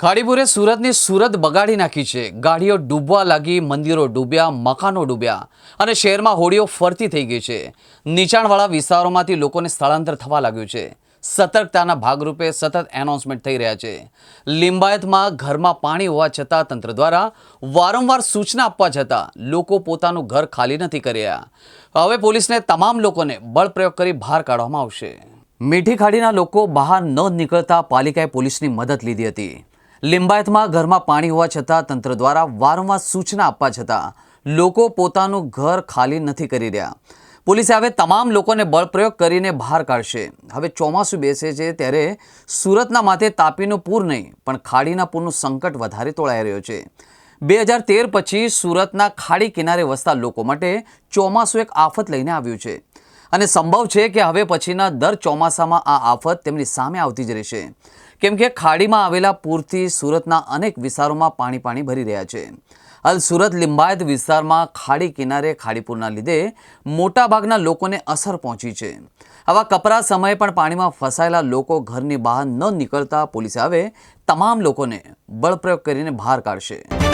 ખાડીપુરે સુરતની સુરત બગાડી નાખી છે. ગાડીઓ ડૂબવા લાગી, મંદિરો ડૂબ્યા, મકાનો ડૂબ્યા અને શહેરમાં હોડીઓ ફરતી થઈ ગઈ છે. નીચાણવાળા વિસ્તારોમાંથી લોકોને સ્થળાંતર થવા લાગ્યું છે. સતર્કતાના ભાગરૂપે સતત એનાઉન્સમેન્ટ થઈ રહ્યા છે. લિંબાયતમાં ઘરમાં પાણી હોવા છતાં તંત્ર દ્વારા વારંવાર સૂચના આપવા છતાં લોકો પોતાનું ઘર ખાલી નથી કરી રહ્યા. હવે પોલીસને તમામ લોકોને બળપ્રયોગ કરી બહાર કાઢવામાં આવશે. મીઠી ખાડીના લોકો બહાર ન નીકળતા પાલિકાએ પોલીસની મદદ લીધી હતી. લિંબાયતમાં ઘરમાં પાણી હોવા છતાં તંત્ર દ્વારા વારંવાર સૂચના આપવા છતાં લોકો પોતાનું ઘર ખાલી નથી કરી રહ્યા. પોલીસે હવે તમામ લોકોને બળપ્રયોગ કરીને બહાર કાઢશે. હવે ચોમાસું બેસે છે ત્યારે સુરતના માથે તાપીનું પૂર નહીં, પણ ખાડીના પૂરનું સંકટ વધારે તોળાઈ રહ્યો છે. બે હજાર તેર પછી સુરતના ખાડી કિનારે વસતા લોકો માટે ચોમાસું એક આફત લઈને આવ્યું છે. અને સંભવ છે કે હવે પછીના દર ચોમાસામાં આ આફત તેમની સામે આવતી જ રહેશે. કેમ કે ખાડીમાં આવેલા પૂરથી સુરતના અનેક વિસ્તારોમાં પાણી પાણી ભરી રહ્યા છે. હાલ સુરત લિંબાયત વિસ્તારમાં ખાડી કિનારે ખાડીપુરના લીધે મોટાભાગના લોકોને અસર પહોંચી છે. આવા કપરા સમયે પણ પાણીમાં ફસાયેલા લોકો ઘરની બહાર ન નીકળતા પોલીસે હવે તમામ લોકોને બળપ્રયોગ કરીને બહાર કાઢશે.